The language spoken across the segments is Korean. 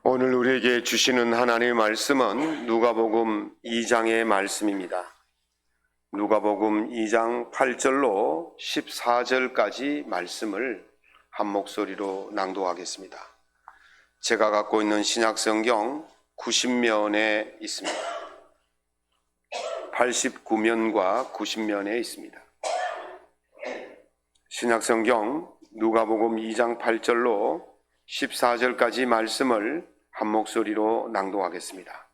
오늘 우리에게 주시는 하나님의 말씀은 누가복음 2장의 말씀입니다. 누가복음 2장 8절로 14절까지 말씀을 한 목소리로 낭독하겠습니다. 제가 갖고 있는 신약 성경 90면에 있습니다. 89면과 90면에 있습니다. 신약 성경 누가복음 2장 8절로 14절까지 말씀을 한 목소리로 낭독하겠습니다.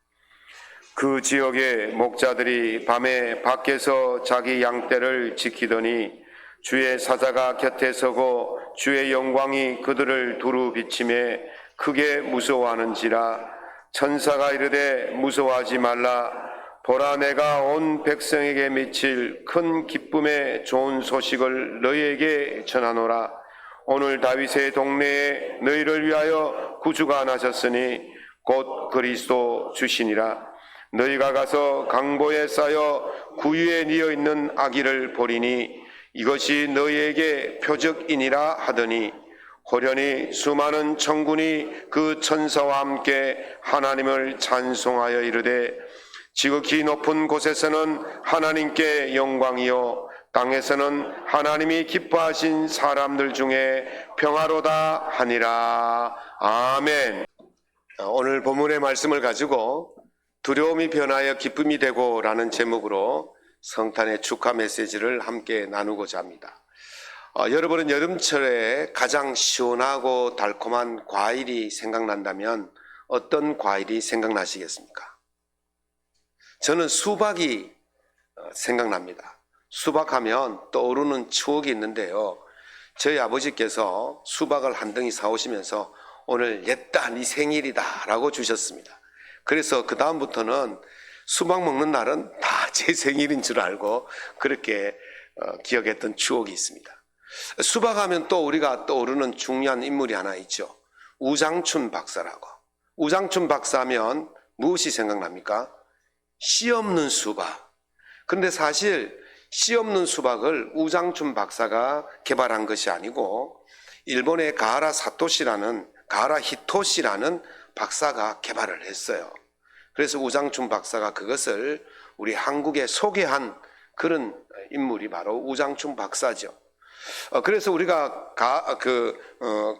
그 지역의 목자들이 밤에 밖에서 자기 양떼를 지키더니 주의 사자가 곁에 서고 주의 영광이 그들을 두루 비침에 크게 무서워하는지라 천사가 이르되 무서워하지 말라 보라 내가 온 백성에게 미칠 큰 기쁨의 좋은 소식을 너희에게 전하노라 오늘 다윗의 동네에 너희를 위하여 구주가 나셨으니 곧 그리스도 주시니라. 너희가 가서 강보에 쌓여 구유에 뉘어 있는 아기를 보리니 이것이 너희에게 표적이니라 하더니 호련히 수많은 천군이 그 천사와 함께 하나님을 찬송하여 이르되 지극히 높은 곳에서는 하나님께 영광이요 땅에서는 하나님이 기뻐하신 사람들 중에 평화로다 하니라 아멘. 오늘 본문의 말씀을 가지고 두려움이 변하여 기쁨이 되고 라는 제목으로 성탄의 축하 메시지를 함께 나누고자 합니다. 어, 여러분은 여름철에 가장 시원하고 달콤한 과일이 생각난다면 어떤 과일이 생각나시겠습니까? 저는 수박이 어, 생각납니다. 수박하면 떠오르는 추억이 있는데요. 저희 아버지께서 수박을 한 덩이 사오시면서 오늘 옛다 네 생일이다 라고 주셨습니다. 그래서 그 다음부터는 수박 먹는 날은 다 제 생일인 줄 알고 그렇게 어, 기억했던 추억이 있습니다. 수박하면 또 우리가 떠오르는 중요한 인물이 하나 있죠. 우장춘 박사라고. 우장춘 박사면 무엇이 생각납니까? 씨 없는 수박. 근데 사실 씨 없는 수박을 우장춘 박사가 개발한 것이 아니고 일본의 가하라 사토시라는 가하라 히토시라는 박사가 개발을 했어요. 그래서 우장춘 박사가 그것을 우리 한국에 소개한 그런 인물이 바로 우장춘 박사죠. 어, 그래서 우리가 가, 그, 어,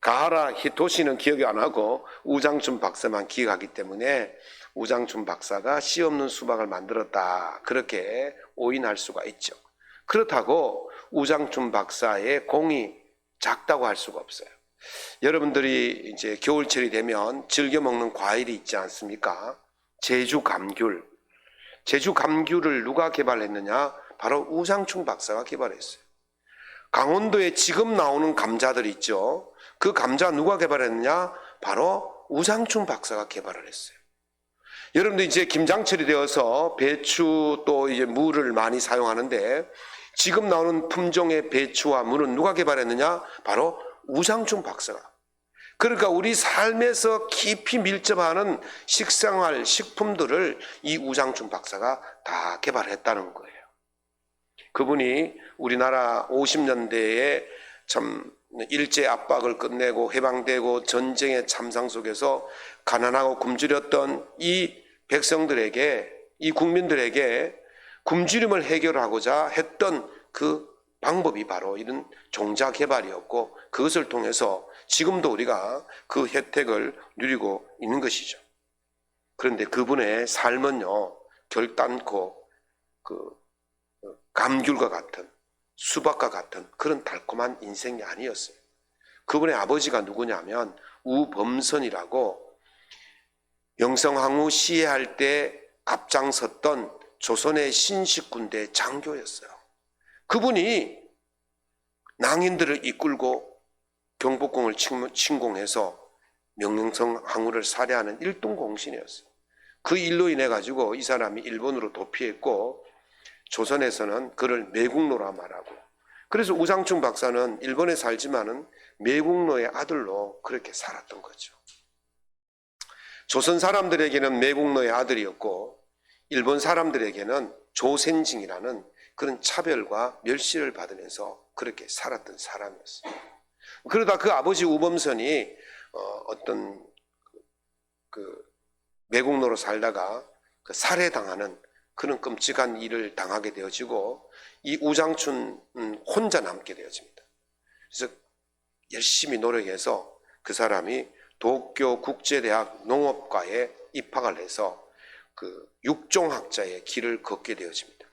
가하라 히토시는 기억이 안 하고 우장춘 박사만 기억하기 때문에 우장춘 박사가 씨 없는 수박을 만들었다. 그렇게 오인할 수가 있죠. 그렇다고 우장춘 박사의 공이 작다고 할 수가 없어요. 여러분들이 이제 겨울철이 되면 즐겨 먹는 과일이 있지 않습니까? 제주 감귤. 제주 감귤을 누가 개발했느냐? 바로 우장춘 박사가 개발했어요. 강원도에 지금 나오는 감자들 있죠. 그 감자 누가 개발했느냐? 바로 우장춘 박사가 개발을 했어요. 여러분들 이제 김장철이 되어서 배추 또 이제 무를 많이 사용하는데 지금 나오는 품종의 배추와 무는 누가 개발했느냐? 바로 우장춘 박사가. 그러니까 우리 삶에서 깊이 밀접하는 식생활, 식품들을 이 우장춘 박사가 다 개발했다는 거예요. 그분이 우리나라 50년대에 참 일제 압박을 끝내고 해방되고 전쟁의 참상 속에서 가난하고 굶주렸던 이 백성들에게 이 국민들에게 굶주림을 해결하고자 했던 그 방법이 바로 이런 종자 개발이었고 그것을 통해서 지금도 우리가 그 혜택을 누리고 있는 것이죠. 그런데 그분의 삶은요 결단코 그 감귤과 같은 수박과 같은 그런 달콤한 인생이 아니었어요. 그분의 아버지가 누구냐면 우범선이라고 영성항우 시해할 때 앞장섰던 조선의 신식군대 장교였어요. 그분이 낭인들을 이끌고 경복궁을 침공해서 명령성 항우를 살해하는 일등 공신이었어요. 그 일로 인해 가지고 이 사람이 일본으로 도피했고 조선에서는 그를 매국노라 말하고 그래서 우상충 박사는 일본에 살지만은 매국노의 아들로 그렇게 살았던 거죠. 조선 사람들에게는 매국노의 아들이었고 일본 사람들에게는 조센징이라는 그런 차별과 멸시를 받으면서 그렇게 살았던 사람이었어요. 그러다 그 아버지 우범선이 어, 어떤 그 매국노로 살다가 그 살해당하는 그런 끔찍한 일을 당하게 되어지고 이 우장춘 음, 혼자 남게 되어집니다. 그래서 열심히 노력해서 그 사람이 도쿄 국제대학 농업과에 입학을 해서 그 육종학자의 길을 걷게 되어집니다.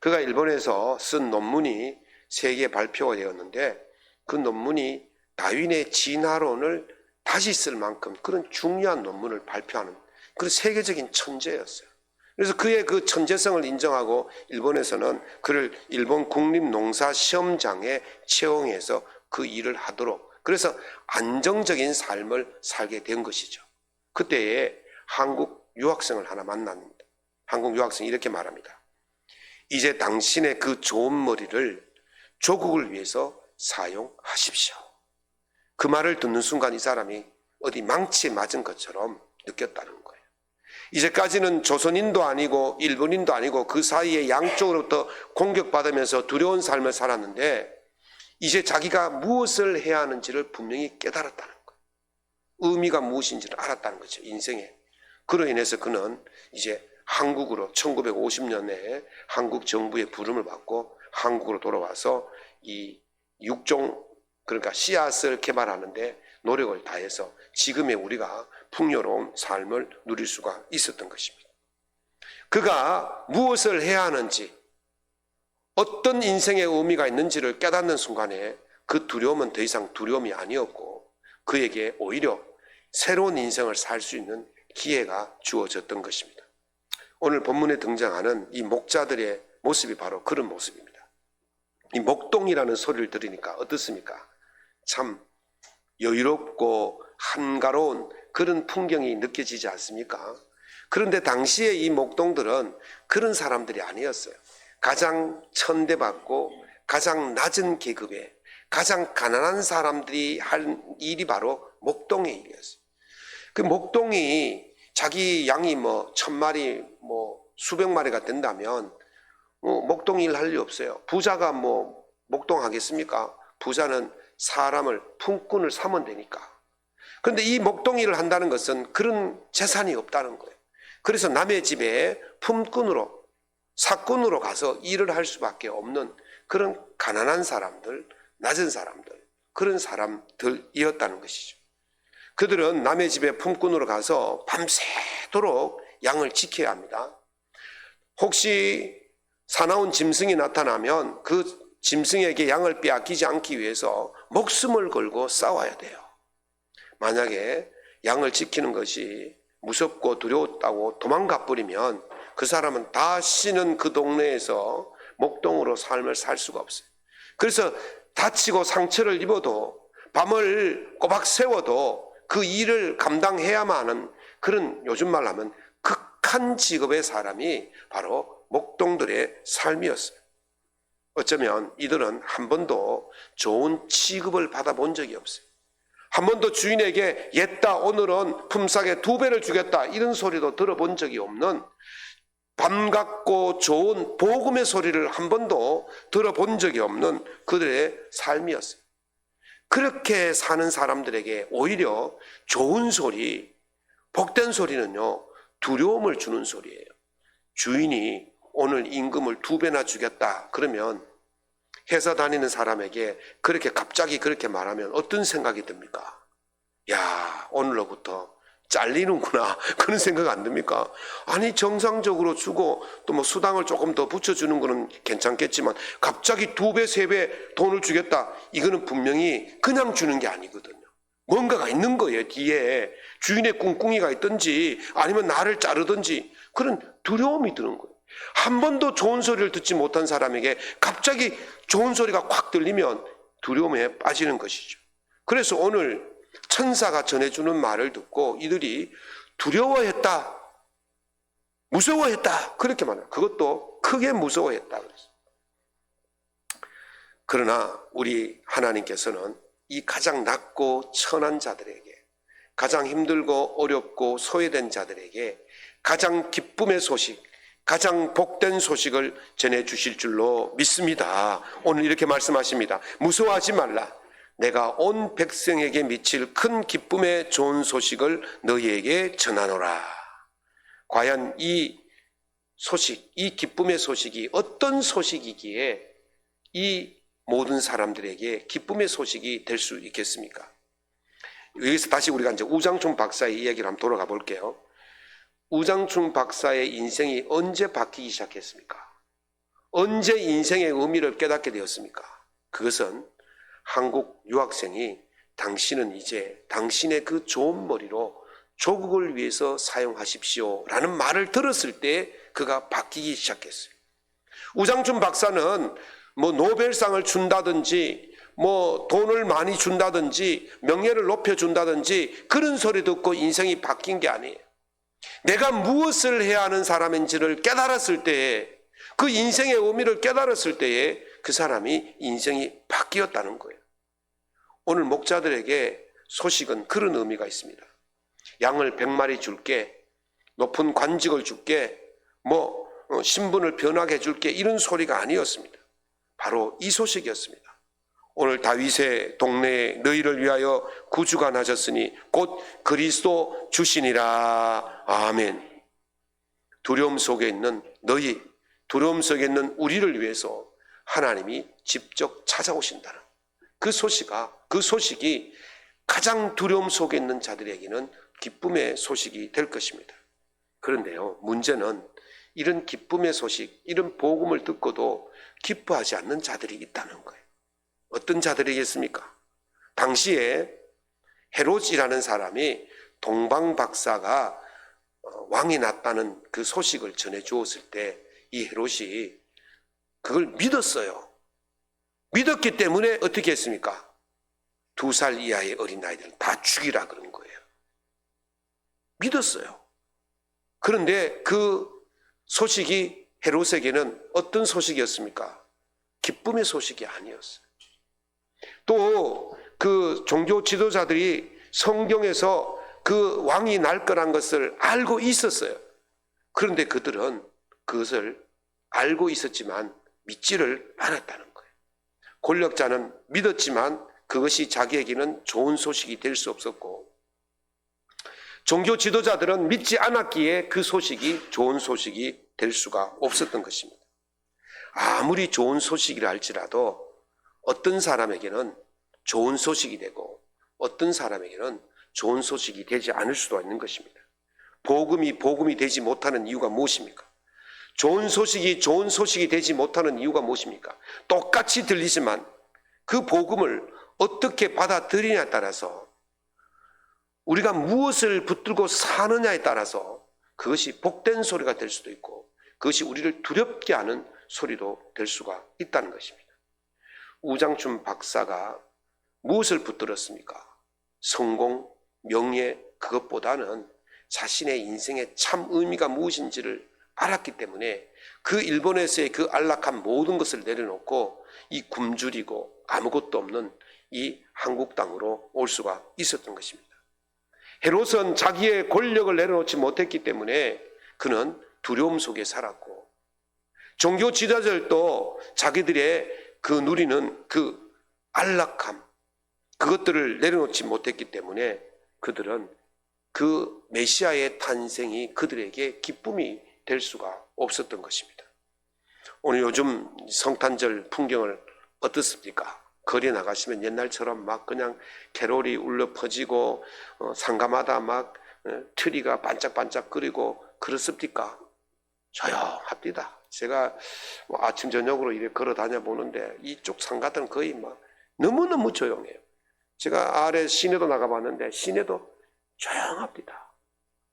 그가 일본에서 쓴 논문이 세계 발표가 되었는데 그 논문이 다윈의 진화론을 다시 쓸 만큼 그런 중요한 논문을 발표하는 그런 세계적인 천재였어요. 그래서 그의 그 천재성을 인정하고 일본에서는 그를 일본 국립농사시험장에 채용해서 그 일을 하도록 그래서 안정적인 삶을 살게 된 것이죠. 그때에 한국 유학생을 하나 만납니다. 한국 유학생이 이렇게 말합니다. 이제 당신의 그 좋은 머리를 조국을 위해서 사용하십시오. 그 말을 듣는 순간 이 사람이 어디 망치에 맞은 것처럼 느꼈다는 거예요. 이제까지는 조선인도 아니고 일본인도 아니고 그 사이에 양쪽으로부터 공격받으면서 두려운 삶을 살았는데 이제 자기가 무엇을 해야 하는지를 분명히 깨달았다는 거예요. 의미가 무엇인지를 알았다는 거죠. 인생에. 그로 인해서 그는 이제 한국으로 1950년에 한국 정부의 부름을 받고 한국으로 돌아와서 이 육종 그러니까 씨앗을 개발하는데 노력을 다해서 지금의 우리가 풍요로운 삶을 누릴 수가 있었던 것입니다. 그가 무엇을 해야 하는지 어떤 인생의 의미가 있는지를 깨닫는 순간에 그 두려움은 더 이상 두려움이 아니었고 그에게 오히려 새로운 인생을 살 수 있는 기회가 주어졌던 것입니다. 오늘 본문에 등장하는 이 목자들의 모습이 바로 그런 모습입니다. 이 목동이라는 소리를 들으니까 어떻습니까? 참 여유롭고 한가로운 그런 풍경이 느껴지지 않습니까? 그런데 당시에 이 목동들은 그런 사람들이 아니었어요. 가장 천대받고 가장 낮은 계급에 가장 가난한 사람들이 할 일이 바로 목동의 일이었어요. 그 목동이 자기 양이 뭐 천 마리 뭐 수백 마리가 된다면 뭐 목동 일 할 일 없어요. 부자가 뭐 목동 하겠습니까? 부자는 사람을 품꾼을 사면 되니까. 그런데 이 목동 일을 한다는 것은 그런 재산이 없다는 거예요. 그래서 남의 집에 품꾼으로 사꾼으로 가서 일을 할 수밖에 없는 그런 가난한 사람들, 낮은 사람들, 그런 사람들이었다는 것이죠. 그들은 남의 집에 품꾼으로 가서 밤새도록 양을 지켜야 합니다. 혹시 사나운 짐승이 나타나면 그 짐승에게 양을 빼앗기지 않기 위해서 목숨을 걸고 싸워야 돼요. 만약에 양을 지키는 것이 무섭고 두려웠다고 도망가 버리면 그 사람은 다시는 그 동네에서 목동으로 삶을 살 수가 없어요. 그래서 다치고 상처를 입어도 밤을 꼬박 세워도 그 일을 감당해야만 하는 그런 요즘 말로 하면 극한 직업의 사람이 바로 목동들의 삶이었어요. 어쩌면 이들은 한 번도 좋은 취급을 받아본 적이 없어요. 한 번도 주인에게 옛다 오늘은 품삯에 두 배를 주겠다 이런 소리도 들어본 적이 없는 반갑고 좋은 복음의 소리를 한 번도 들어본 적이 없는 그들의 삶이었어요. 그렇게 사는 사람들에게 오히려 좋은 소리, 복된 소리는요, 두려움을 주는 소리예요. 주인이 오늘 임금을 두 배나 주겠다. 그러면 회사 다니는 사람에게 그렇게 갑자기 그렇게 말하면 어떤 생각이 듭니까? 야, 오늘로부터 잘리는구나. 그런 생각 안 듭니까? 아니, 정상적으로 주고 또 뭐 수당을 조금 더 붙여주는 거는 괜찮겠지만 갑자기 두 배, 세 배 돈을 주겠다. 이거는 분명히 그냥 주는 게 아니거든요. 뭔가가 있는 거예요, 뒤에. 주인의 꿍꿍이가 있든지 아니면 나를 자르든지 그런 두려움이 드는 거예요. 한 번도 좋은 소리를 듣지 못한 사람에게 갑자기 좋은 소리가 콱 들리면 두려움에 빠지는 것이죠. 그래서 오늘 천사가 전해주는 말을 듣고 이들이 두려워했다. 무서워했다. 그렇게 말해요. 그것도 크게 무서워했다. 그랬어요. 그러나 우리 하나님께서는 이 가장 낮고 천한 자들에게 가장 힘들고 어렵고 소외된 자들에게 가장 기쁨의 소식, 가장 복된 소식을 전해 주실 줄로 믿습니다. 오늘 이렇게 말씀하십니다. 무서워하지 말라. 내가 온 백성에게 미칠 큰 기쁨의 좋은 소식을 너희에게 전하노라. 과연 이 소식, 이 기쁨의 소식이 어떤 소식이기에 이 모든 사람들에게 기쁨의 소식이 될 수 있겠습니까? 여기서 다시 우리가 이제 우장춘 박사의 이야기를 한번 돌아가 볼게요. 우장춘 박사의 인생이 언제 바뀌기 시작했습니까? 언제 인생의 의미를 깨닫게 되었습니까? 그것은 한국 유학생이 당신은 이제 당신의 그 좋은 머리로 조국을 위해서 사용하십시오. 라는 말을 들었을 때 그가 바뀌기 시작했어요. 우장춘 박사는 뭐 노벨상을 준다든지 뭐 돈을 많이 준다든지 명예를 높여준다든지 그런 소리 듣고 인생이 바뀐 게 아니에요. 내가 무엇을 해야 하는 사람인지를 깨달았을 때에 그 인생의 의미를 깨달았을 때에 그 사람이 인생이 바뀌었다는 거예요. 오늘 목자들에게 소식은 그런 의미가 있습니다. 양을 100마리 줄게, 높은 관직을 줄게, 뭐 어, 신분을 변하게 해줄게 이런 소리가 아니었습니다. 바로 이 소식이었습니다. 오늘 다윗의 동네에 너희를 위하여 구주가 나셨으니 곧 그리스도 주시니라. 아멘. 두려움 속에 있는 너희, 두려움 속에 있는 우리를 위해서 하나님이 직접 찾아오신다는 그 소식아, 그 소식이 가장 두려움 속에 있는 자들에게는 기쁨의 소식이 될 것입니다. 그런데요, 문제는 이런 기쁨의 소식, 이런 복음을 듣고도 기뻐하지 않는 자들이 있다는 거예요. 어떤 자들이겠습니까? 당시에 헤롯이라는 사람이 동방 박사가 어, 왕이 났다는 그 소식을 전해 주었을 때 이 헤롯이 그걸 믿었어요. 믿었기 때문에 어떻게 했습니까? 두 살 이하의 어린아이들은 다 죽이라 그런 거예요. 믿었어요. 그런데 그 소식이 헤롯에게는 어떤 소식이었습니까? 기쁨의 소식이 아니었어요. 또 그 종교 지도자들이 성경에서 그 왕이 날 거란 것을 알고 있었어요. 그런데 그들은 그것을 알고 있었지만 믿지를 않았다는 거예요. 권력자는 믿었지만 그것이 자기에게는 좋은 소식이 될 수 없었고 종교 지도자들은 믿지 않았기에 그 소식이 좋은 소식이 될 수가 없었던 것입니다. 아무리 좋은 소식이라 할지라도 어떤 사람에게는 좋은 소식이 되고 어떤 사람에게는 좋은 소식이 되지 않을 수도 있는 것입니다. 복음이 복음이 되지 못하는 이유가 무엇입니까? 좋은 소식이 좋은 소식이 되지 못하는 이유가 무엇입니까? 똑같이 들리지만 그 복음을 어떻게 받아들이냐에 따라서 우리가 무엇을 붙들고 사느냐에 따라서 그것이 복된 소리가 될 수도 있고 그것이 우리를 두렵게 하는 소리도 될 수가 있다는 것입니다. 우장춘 박사가 무엇을 붙들었습니까? 성공, 명예, 그것보다는 자신의 인생의 참 의미가 무엇인지를 알았기 때문에 그 일본에서의 그 안락한 모든 것을 내려놓고 이 굶주리고 아무것도 없는 이 한국 땅으로 올 수가 있었던 것입니다. 헤롯은 자기의 권력을 내려놓지 못했기 때문에 그는 두려움 속에 살았고 종교 지도자들도 자기들의 그 누리는 그 안락함 그것들을 내려놓지 못했기 때문에 그들은 그 메시아의 탄생이 그들에게 기쁨이 될 수가 없었던 것입니다. 오늘 요즘 성탄절 풍경을 어떻습니까? 거리에 나가시면 옛날처럼 막 그냥 캐롤이 울려 퍼지고 어, 상가마다 막 어, 트리가 반짝반짝 끓이고 그렇습니까? 조용합니다. 제가 뭐 아침 저녁으로 이렇게 걸어 다녀 보는데 이쪽 상가들은 거의 막 너무너무 조용해요. 제가 아래 시내도 나가봤는데 시내도 조용합니다.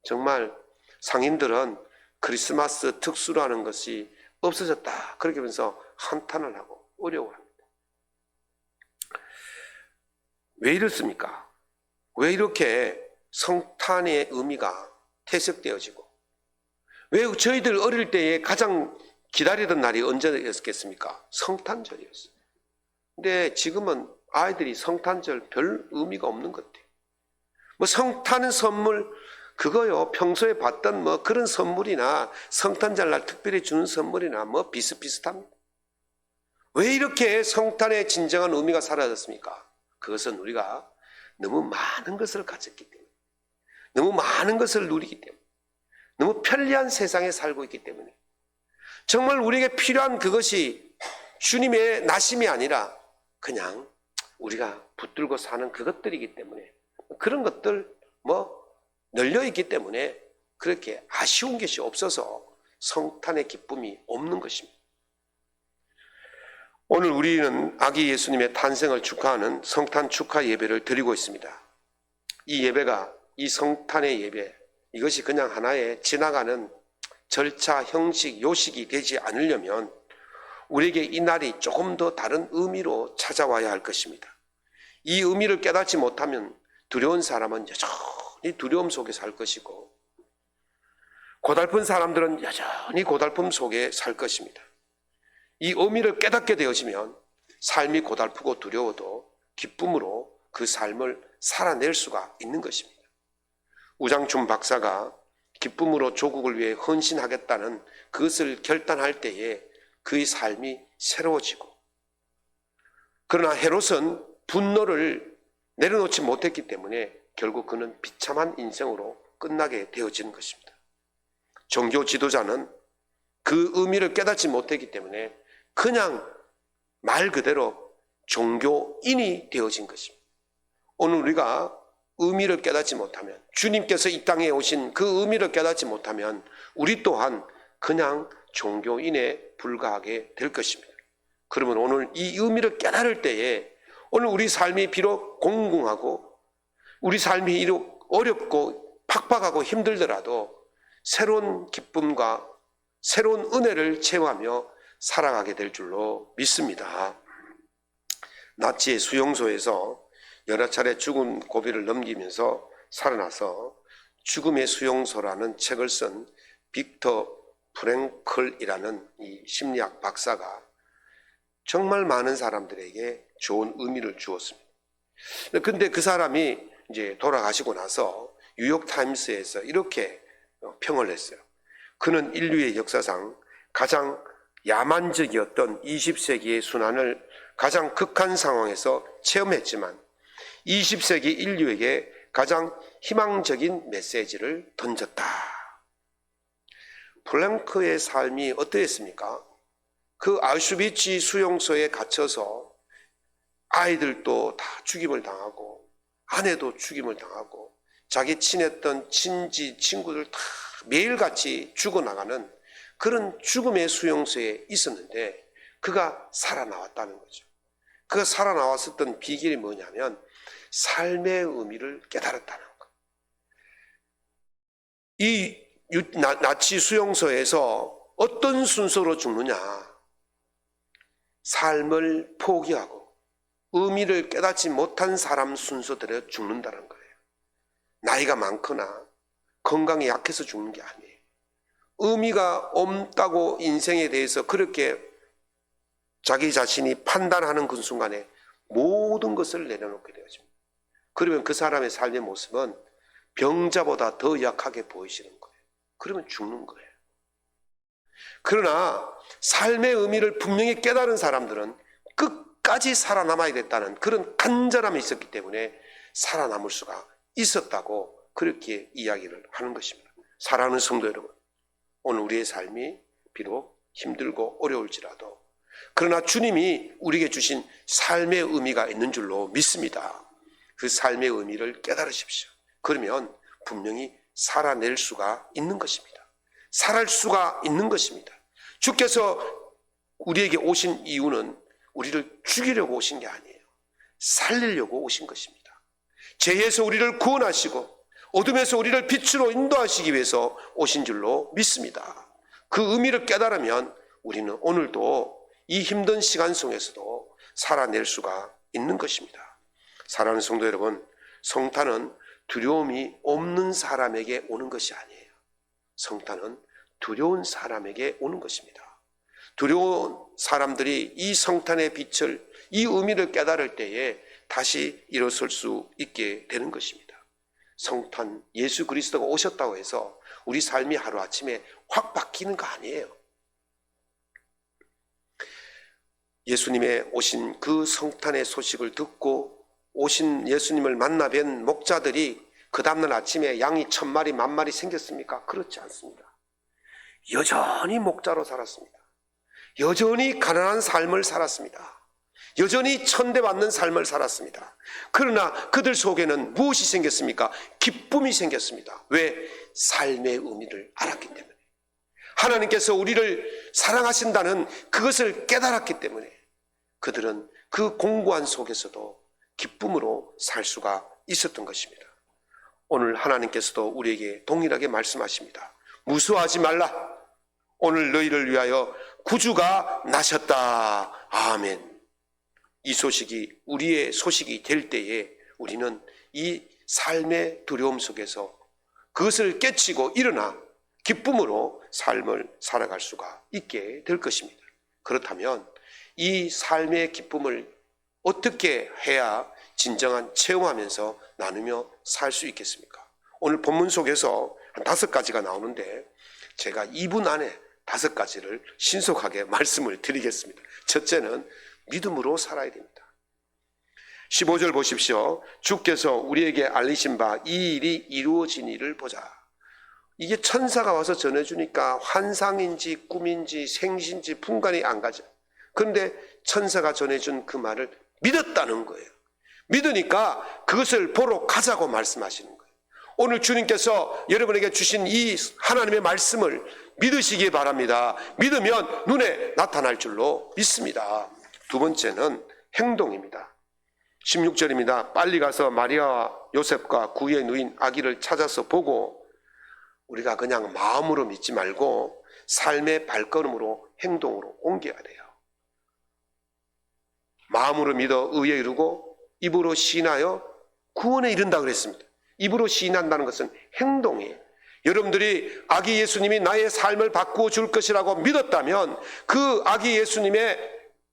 정말 상인들은 크리스마스 특수라는 것이 없어졌다. 그렇게 하면서 한탄을 하고 어려워합니다. 왜 이렇습니까? 왜 이렇게 성탄의 의미가 퇴색되어지고 왜 저희들 어릴 때에 가장 기다리던 날이 언제였겠습니까? 성탄절이었어요. 근데 지금은 아이들이 성탄절 별 의미가 없는 것 같아요. 뭐 성탄 선물 그거요 평소에 받던 뭐 그런 선물이나 성탄절 날 특별히 주는 선물이나 뭐 비슷비슷합니다. 왜 이렇게 성탄의 진정한 의미가 사라졌습니까? 그것은 우리가 너무 많은 것을 가졌기 때문에, 너무 많은 것을 누리기 때문에, 너무 편리한 세상에 살고 있기 때문에, 정말 우리에게 필요한 그것이 주님의 나심이 아니라 그냥 우리가 붙들고 사는 그것들이기 때문에 그런 것들 뭐 널려 있기 때문에 그렇게 아쉬운 것이 없어서 성탄의 기쁨이 없는 것입니다. 오늘 우리는 아기 예수님의 탄생을 축하하는 성탄 축하 예배를 드리고 있습니다. 이 예배가 이 성탄의 예배 이것이 그냥 하나의 지나가는 절차, 형식, 요식이 되지 않으려면 우리에게 이 날이 조금 더 다른 의미로 찾아와야 할 것입니다. 이 의미를 깨닫지 못하면 두려운 사람은 여전히 두려움 속에 살 것이고 고달픈 사람들은 여전히 고달픔 속에 살 것입니다. 이 의미를 깨닫게 되어지면 삶이 고달프고 두려워도 기쁨으로 그 삶을 살아낼 수가 있는 것입니다. 우장춘 박사가 기쁨으로 조국을 위해 헌신하겠다는 그것을 결단할 때에 그의 삶이 새로워지고 그러나 헤롯은 분노를 내려놓지 못했기 때문에 결국 그는 비참한 인생으로 끝나게 되어지는 것입니다. 종교 지도자는 그 의미를 깨닫지 못했기 때문에 그냥 말 그대로 종교인이 되어진 것입니다. 오늘 우리가 의미를 깨닫지 못하면 주님께서 이 땅에 오신 그 의미를 깨닫지 못하면 우리 또한 그냥 종교인에 불과하게 될 것입니다. 그러면 오늘 이 의미를 깨달을 때에 오늘 우리 삶이 비록 공공하고 우리 삶이 비록 어렵고 팍팍하고 힘들더라도 새로운 기쁨과 새로운 은혜를 체험하며 살아가게 될 줄로 믿습니다. 나치의 수용소에서 여러 차례 죽음 고비를 넘기면서 살아나서 죽음의 수용소라는 책을 쓴 빅터 프랭클이라는 이 심리학 박사가 정말 많은 사람들에게 좋은 의미를 주었습니다. 근데 그 사람이 이제 돌아가시고 나서 뉴욕 타임스에서 이렇게 평을 했어요. 그는 인류의 역사상 가장 야만적이었던 20세기의 순환을 가장 극한 상황에서 체험했지만 20세기 인류에게 가장 희망적인 메시지를 던졌다. 플랭크의 삶이 어떠했습니까? 그 아우슈비츠 수용소에 gat혀서 아이들도 다 죽임을 당하고 아내도 죽임을 당하고 자기 친했던 친지 친구들 다 매일같이 죽어나가는 그런 죽음의 수용소에 있었는데 그가 살아나왔다는 거죠. 그가 살아나왔었던 비결이 뭐냐면 삶의 의미를 깨달았다는 것. 이 나치 수용소에서 어떤 순서로 죽느냐? 삶을 포기하고 의미를 깨닫지 못한 사람 순서대로 죽는다는 거예요. 나이가 많거나 건강이 약해서 죽는 게 아니에요. 의미가 없다고 인생에 대해서 그렇게 자기 자신이 판단하는 그 순간에 모든 것을 내려놓게 되어집니다. 그러면 그 사람의 삶의 모습은 병자보다 더 약하게 보이시는 거예요. 그러면 죽는 거예요. 그러나 삶의 의미를 분명히 깨달은 사람들은 끝 까지 살아남아야겠다는 그런 간절함이 있었기 때문에 살아남을 수가 있었다고 그렇게 이야기를 하는 것입니다. 사랑하는 성도 여러분, 오늘 우리의 삶이 비록 힘들고 어려울지라도 그러나 주님이 우리에게 주신 삶의 의미가 있는 줄로 믿습니다. 그 삶의 의미를 깨달으십시오. 그러면 분명히 살아낼 수가 있는 것입니다. 살할 수가 있는 것입니다. 주께서 우리에게 오신 이유는 우리를 죽이려고 오신 게 아니에요. 살리려고 오신 것입니다. 죄에서 우리를 구원하시고 어둠에서 우리를 빛으로 인도하시기 위해서 오신 줄로 믿습니다. 그 의미를 깨달으면 우리는 오늘도 이 힘든 시간 속에서도 살아낼 수가 있는 것입니다. 사랑하는 성도 여러분, 성탄은 두려움이 없는 사람에게 오는 것이 아니에요. 성탄은 두려운 사람에게 오는 것입니다. 두려운 사람들이 이 성탄의 빛을, 이 의미를 깨달을 때에 다시 일어설 수 있게 되는 것입니다. 성탄 예수 그리스도가 오셨다고 해서 우리 삶이 하루아침에 확 바뀌는 거 아니에요. 예수님의 오신 그 성탄의 소식을 듣고 오신 예수님을 만나 뵌 목자들이 그 다음날 아침에 양이 천 마리, 만 마리 생겼습니까? 그렇지 않습니다. 여전히 목자로 살았습니다. 여전히 가난한 삶을 살았습니다. 여전히 천대받는 삶을 살았습니다. 그러나 그들 속에는 무엇이 생겼습니까? 기쁨이 생겼습니다. 왜? 삶의 의미를 알았기 때문에. 하나님께서 우리를 사랑하신다는 그것을 깨달았기 때문에 그들은 그 공고한 속에서도 기쁨으로 살 수가 있었던 것입니다. 오늘 하나님께서도 우리에게 동일하게 말씀하십니다. 무수하지 말라. 오늘 너희를 위하여 구주가 나셨다. 아멘. 이 소식이 우리의 소식이 될 때에 우리는 이 삶의 두려움 속에서 그것을 깨치고 일어나 기쁨으로 삶을 살아갈 수가 있게 될 것입니다. 그렇다면 이 삶의 기쁨을 어떻게 해야 진정한 체험하면서 나누며 살 수 있겠습니까? 오늘 본문 속에서 한 다섯 가지가 나오는데 제가 2분 안에 다섯 가지를 신속하게 말씀을 드리겠습니다. 첫째는 믿음으로 살아야 됩니다. 15절 보십시오. 주께서 우리에게 알리신 바 이 일이 이루어진 일을 보자. 이게 천사가 와서 전해주니까 환상인지 꿈인지 생신지 분간이 안 가죠. 그런데 천사가 전해준 그 말을 믿었다는 거예요. 믿으니까 그것을 보러 가자고 말씀하시는 거예요. 오늘 주님께서 여러분에게 주신 이 하나님의 말씀을 믿으시기 바랍니다. 믿으면 눈에 나타날 줄로 믿습니다. 두 번째는 행동입니다. 16절입니다. 빨리 가서 마리아와 요셉과 구의 누인 아기를 찾아서 보고 우리가 그냥 마음으로 믿지 말고 삶의 발걸음으로 행동으로 옮겨야 돼요. 마음으로 믿어 의에 이르고 입으로 시인하여 구원에 이른다 그랬습니다. 입으로 시인한다는 것은 행동이에요. 여러분들이 아기 예수님이 나의 삶을 바꾸어 줄 것이라고 믿었다면 그 아기 예수님의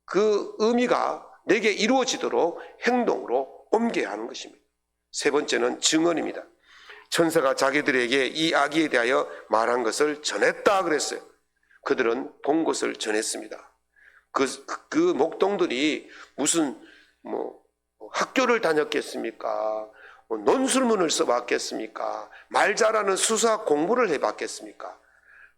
그 의미가 내게 이루어지도록 행동으로 옮겨야 하는 것입니다. 세 번째는 증언입니다. 천사가 자기들에게 이 아기에 대하여 말한 것을 전했다 그랬어요. 그들은 본 것을 전했습니다. 그, 그, 그 목동들이 무슨 뭐 학교를 다녔겠습니까? 뭐 논술문을 써봤겠습니까? 말 잘하는 수사 공부를 해봤겠습니까?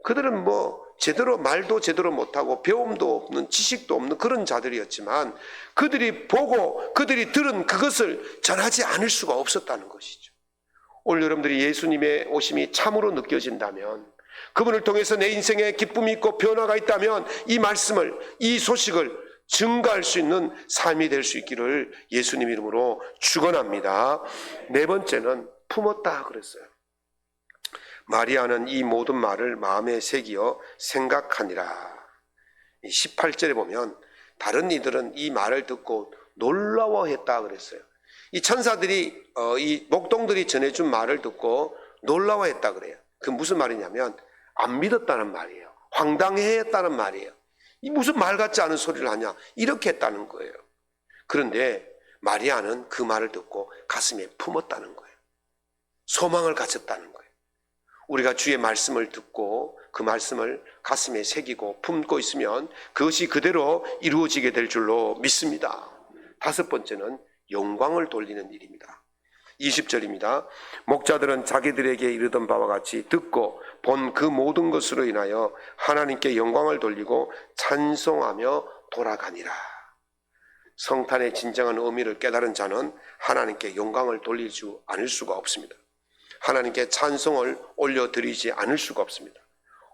그들은 뭐 제대로 말도 제대로 못하고 배움도 없는 지식도 없는 그런 자들이었지만 그들이 보고 그들이 들은 그것을 전하지 않을 수가 없었다는 것이죠. 오늘 여러분들이 예수님의 오심이 참으로 느껴진다면 그분을 통해서 내 인생에 기쁨이 있고 변화가 있다면 이 말씀을 이 소식을 증가할 수 있는 삶이 될 수 있기를 예수님 이름으로 축원합니다. 네 번째는 품었다 그랬어요. 마리아는 이 모든 말을 마음에 새기어 생각하니라. 18절에 보면 다른 이들은 이 말을 듣고 놀라워했다 그랬어요. 이 천사들이 어, 이 목동들이 전해준 말을 듣고 놀라워했다 그래요. 그 무슨 말이냐면 안 믿었다는 말이에요. 황당해했다는 말이에요. 이 무슨 말 같지 않은 소리를 하냐 이렇게 했다는 거예요. 그런데 마리아는 그 말을 듣고 가슴에 품었다는 거예요. 소망을 가졌다는 거예요. 우리가 주의 말씀을 듣고 그 말씀을 가슴에 새기고 품고 있으면 그것이 그대로 이루어지게 될 줄로 믿습니다. 다섯 번째는 영광을 돌리는 일입니다. 20절입니다. 목자들은 자기들에게 이르던 바와 같이 듣고 본 그 모든 것으로 인하여 하나님께 영광을 돌리고 찬송하며 돌아가니라. 성탄의 진정한 의미를 깨달은 자는 하나님께 영광을 돌리지 않을 수가 없습니다. 하나님께 찬송을 올려드리지 않을 수가 없습니다.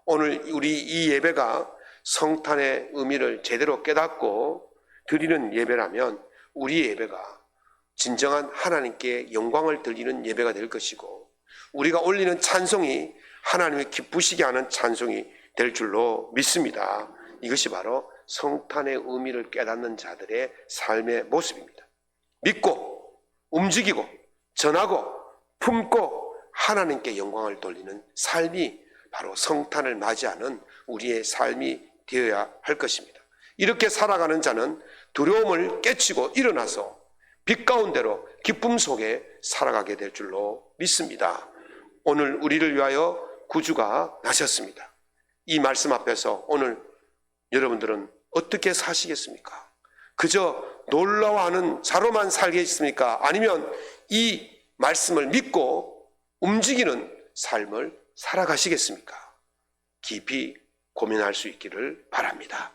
오늘 우리 이 예배가 성탄의 의미를 제대로 깨닫고 드리는 예배라면 우리 예배가 진정한 하나님께 영광을 드리는 예배가 될 것이고 우리가 올리는 찬송이 하나님의 기쁘시게 하는 찬송이 될 줄로 믿습니다. 이것이 바로 성탄의 의미를 깨닫는 자들의 삶의 모습입니다. 믿고 움직이고 전하고 품고 하나님께 영광을 돌리는 삶이 바로 성탄을 맞이하는 우리의 삶이 되어야 할 것입니다. 이렇게 살아가는 자는 두려움을 깨치고 일어나서 빛 가운데로 기쁨 속에 살아가게 될 줄로 믿습니다. 오늘 우리를 위하여 구주가 나셨습니다. 이 말씀 앞에서 오늘 여러분들은 어떻게 사시겠습니까? 그저 놀라워하는 자로만 살겠습니까? 아니면 이 말씀을 믿고 움직이는 삶을 살아가시겠습니까? 깊이 고민할 수 있기를 바랍니다.